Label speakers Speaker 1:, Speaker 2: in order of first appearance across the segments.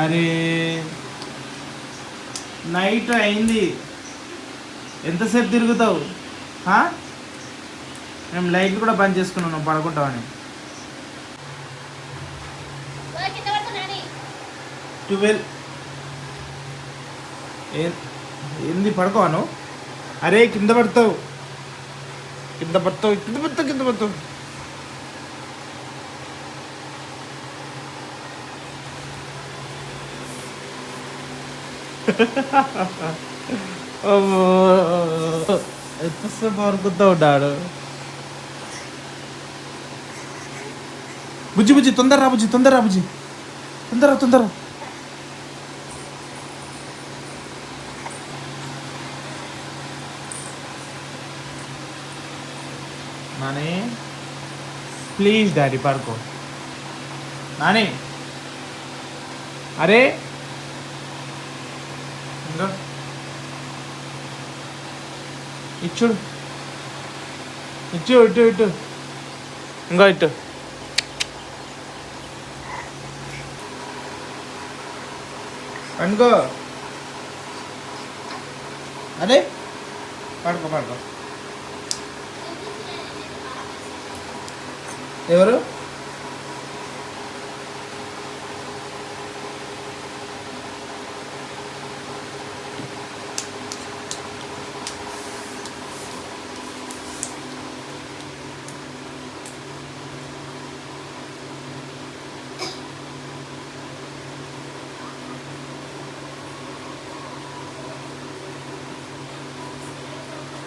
Speaker 1: అరే నైట్ అయింది. ఎంతసేపు తిరుగుతావు? మేము లైట్లు కూడా బంద్ చేసుకున్నాం నువ్వు పడుకుంటావని.
Speaker 2: ఓ, కింద పడుతున్నాని
Speaker 1: ట్వెల్వ్. ఏంది పడుకోవాను అరే కింద పడతావు. కింద పడతావు కింద పడతావు కింద పడతావు. ఎంతసేపు అనుకుంటా ఉంటాడు బుజ్జి బుజ్జి తొందర రా బుజ్జి తొందర రా బుజ్జి. తొందర తొందర. రా. నాని ప్లీజ్ డాడీ పడుకో. నాని. అరే ఇంకా ఇచ్చుడు. ఇచ్చు ఇటు ఇటు ఇంకా ఇటు పండుకో. అదే? పడుకో పడుకో. ఎవరు?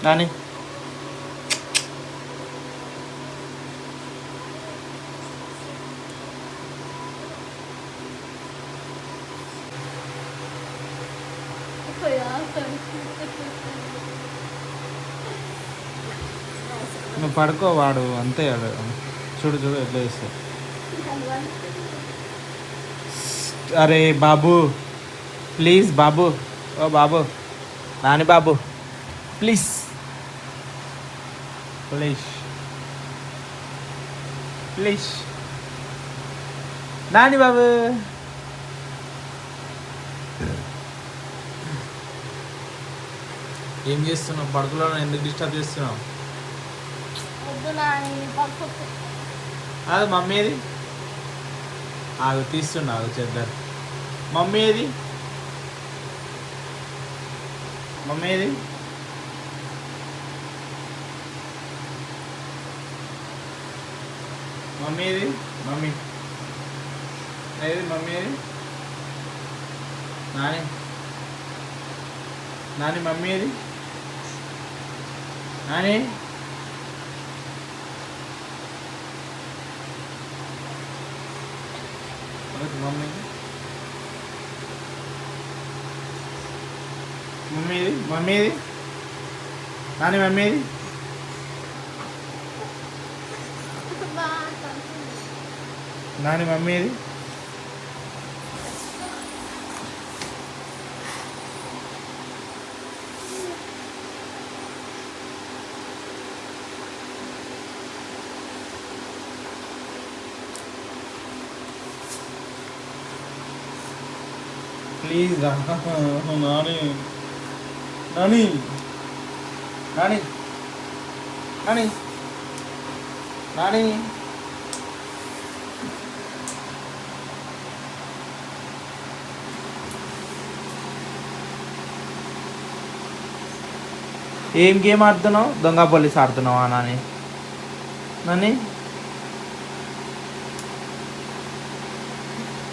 Speaker 1: కానీ నువ్వు పడుకో వాడు అంతే వాడు చూడు చూడు ఎట్లా చేస్తాడు. అరే బాబు ప్లీజ్ బాబు. ఓ బాబు నాని బాబు ప్లీజ్. ప్లీజ్ ప్లీజ్ నాని బాబు ఏం చేస్తున్నావు? పడుకులో ఎందుకు డిస్టర్బ్ చేస్తున్నావు? అది మమ్మీ ఏది? ఆగు తీస్తున్నా ఆగు చేద్దాం. మమ్మీ ఏది? మమ్మీ ఏది? మమ్మీది మమ్మీ. ఏది మమ్మీ నాని. నాని మమ్మీది నాని. మమ్మీ మమ్మీది మమ్మీది నాని మమ్మీది నాని మమ్మీది. ప్లీజ్ నాని. నాని. నాని. నాని. నాని. ఏం గేమ్ ఆడుతున్నావు? దొంగ పోలీస్ ఆడుతున్నావా నాని? నాని?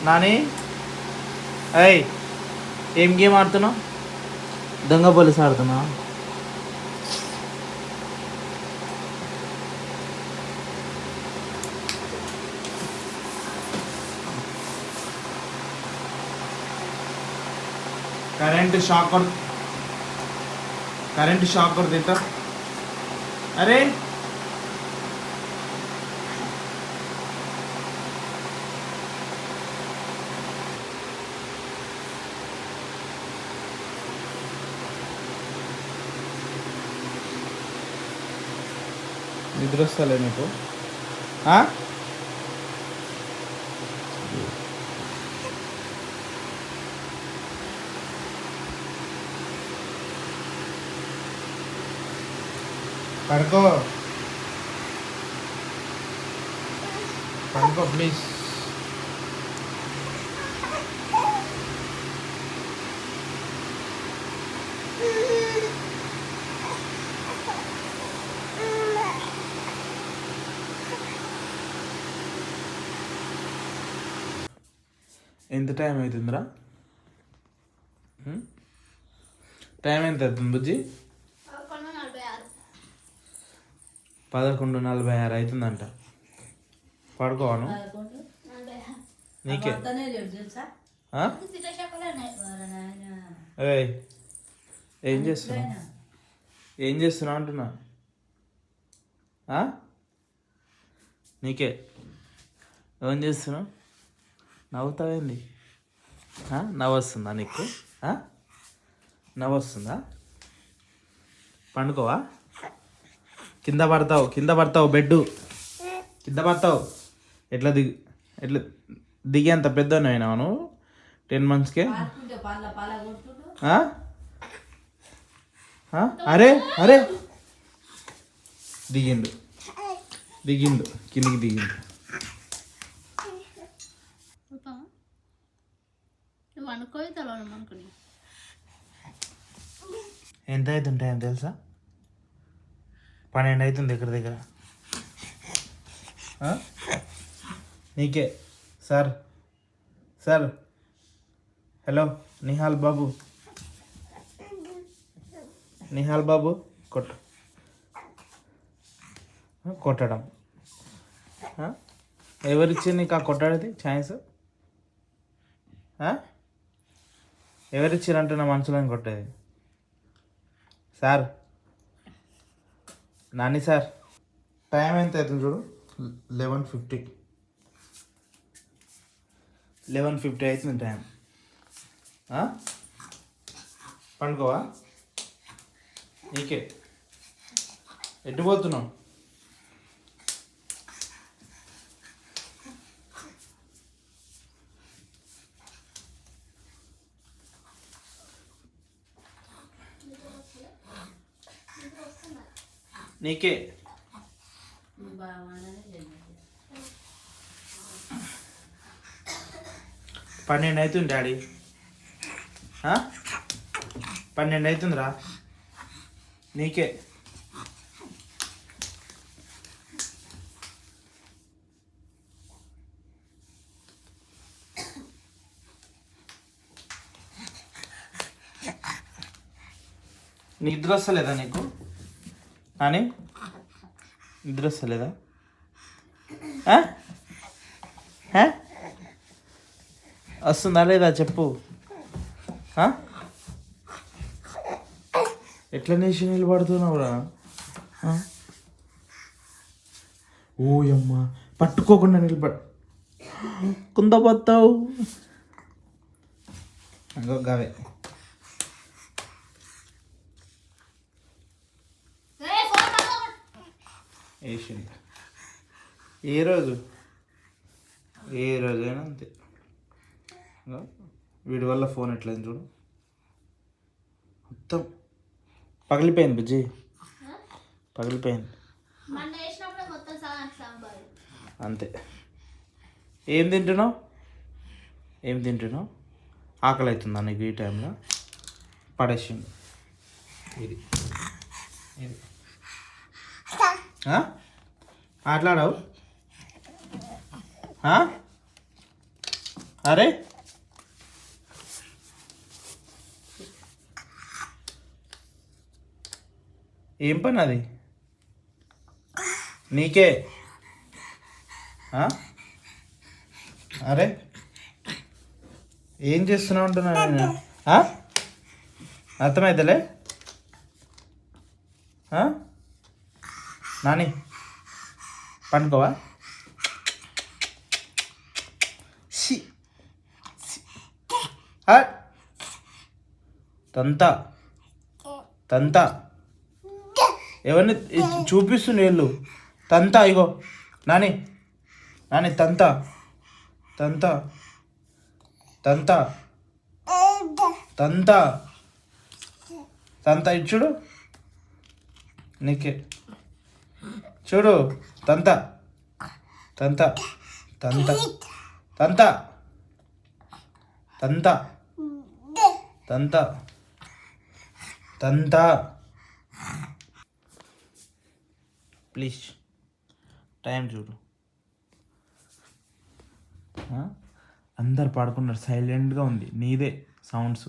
Speaker 1: నాని? అయ్ ఏం గేమ్ ఆడుతున్నావు? దొంగ పోలీస్ ఆడుతున్నావా? కరెంట్ షాక్ కొడు करंट షాక్ కొడుతుంది ఇట్లా అరే! నిద్ర వస్తలే నీకు పడుకో పడుకో ప్లీజ్ ఎంత టైం అవుతుందిరా? Hmm? టైం ఎంత అవుతుంది బుజ్జి
Speaker 2: పదకొండు నలభై ఆరు
Speaker 1: పదకొండు నలభై ఆరు అవుతుందంట.
Speaker 2: ఆరు.
Speaker 1: నీకే. ఏం
Speaker 3: ఎప్పుడైనా
Speaker 1: ఏం చేస్తున్నావు అంటున్నా? నీకే. ఏం చేస్తున్నావు? నవ్వుతావేంది? నవ్వు వస్తుందా నీకు? నవ్వు వస్తుందా పండుకోవా? కింద పడతావు కింద పడతావు బెడ్డు. కింద పడతావు. ఎట్లా దిగు ఎట్లా దిగేంత పెద్ద అయినావు నువ్వు? టెన్ మంత్స్కే? అరే అరే. దిగిండు. దిగిండు కిందికి దిగిండు. ఎంత అవుతుంటాయని తెలుసా? పన్నెండు అవుతుంది దగ్గర. దగ్గర? నీకే. సార్. సార్. హలో నిహాల్ బాబు. నిహాల్ బాబు కొట్టు. కొట్టడం? ఎవరిచ్చింది నీకు ఆ కొట్టాడిది? ఛాన్స్? ఆ? ఎవరిచ్చారంటే నా మనసులో కొట్టేది? సార్. నాని సార్ టైం ఎంత అవుతుంది చూడు? Eleven fifty. లెవెన్ ఫిఫ్టీ అవుతుంది టైం. పండుకోవా? నీకే. ఎటు పోతున్నావు? నీకే. పన్నెండు అవుతుంది డాడీ. పన్నెండు అవుతుందిరా నీకే. నిద్ర వస్తలేదా నీకు? అని నిద్ర వస్తలేదా వస్తుందా లేదా చెప్పు. ఎట్లా నేసి నిలబడుతున్నావురా? ఆ? ఓ పట్టుకోకుండా నిలబడి కుంద పోతావు అంగో గవే. వేసింది ఏ రోజు? ఏ రోజైనా అంతే. వీడి వల్ల ఫోన్ ఎట్లయింది చూడు. మొత్తం పగిలిపోయింది బుజ్జి. పగిలిపోయింది. అంతే. ఏం తింటున్నావు? ఏం తింటున్నావు? ఆకలి అవుతుందా నీకు ఈ టైంలో? పడేసిండు. ఇది. ఇది. ఆటలాడవు అరే. ఏం పని అది? నీకే? అరే. ఏం చేస్తున్నావు అంటున్నా నేను? ఆ? నాని పండుకోవా? సి తంత తంత. ఎవరిని చూపిస్తుంది వీళ్ళు? తంత ఇగో. నాని నాని తంత. తంత. తంత. తంత. తంత ఇచ్చుడు? నీకే. చూడు తంత. తంత. తంత. తంత. తంత. తంత. తంత. ప్లీజ్. టైం చూడు. అందరు పాడుకున్నారు. సైలెంట్గా ఉంది. నీదే సౌండ్స్.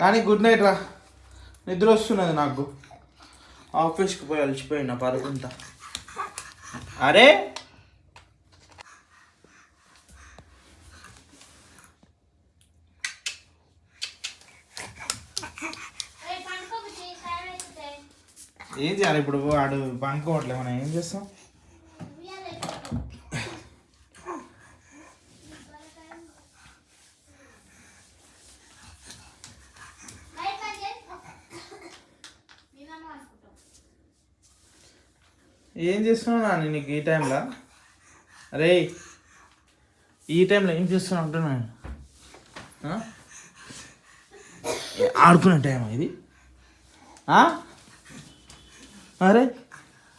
Speaker 1: కానీ గుడ్ నైట్ రా. నిద్ర వస్తున్నది నాకు. ఆఫీస్కి పోయి అలసిపోయినా పడుకుంటా. అరే. ఏం చేయాలి ఇప్పుడు? వాడు పండుకోవట్లే మనం ఏం చేస్తాం
Speaker 2: ఉయ్యాల లైట్ బంద్ చేయి. మేమేమో అనుకుంటాం.
Speaker 1: ఏం చేస్తున్నావు నాన్న నీకు ఈ టైంలో? అరే ఈ టైంలో ఏం చేస్తున్నావు అంటున్నాను ఆడుకునే టైం ఇది. అరే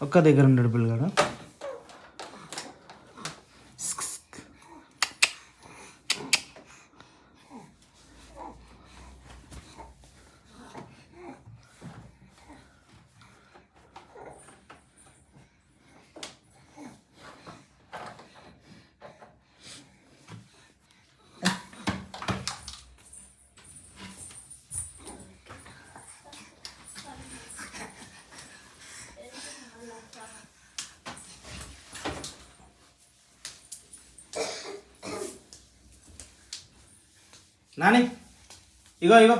Speaker 1: ఒక్క దగ్గర ఉండడు పిల్లగాడు. నాని ఇగో ఇగో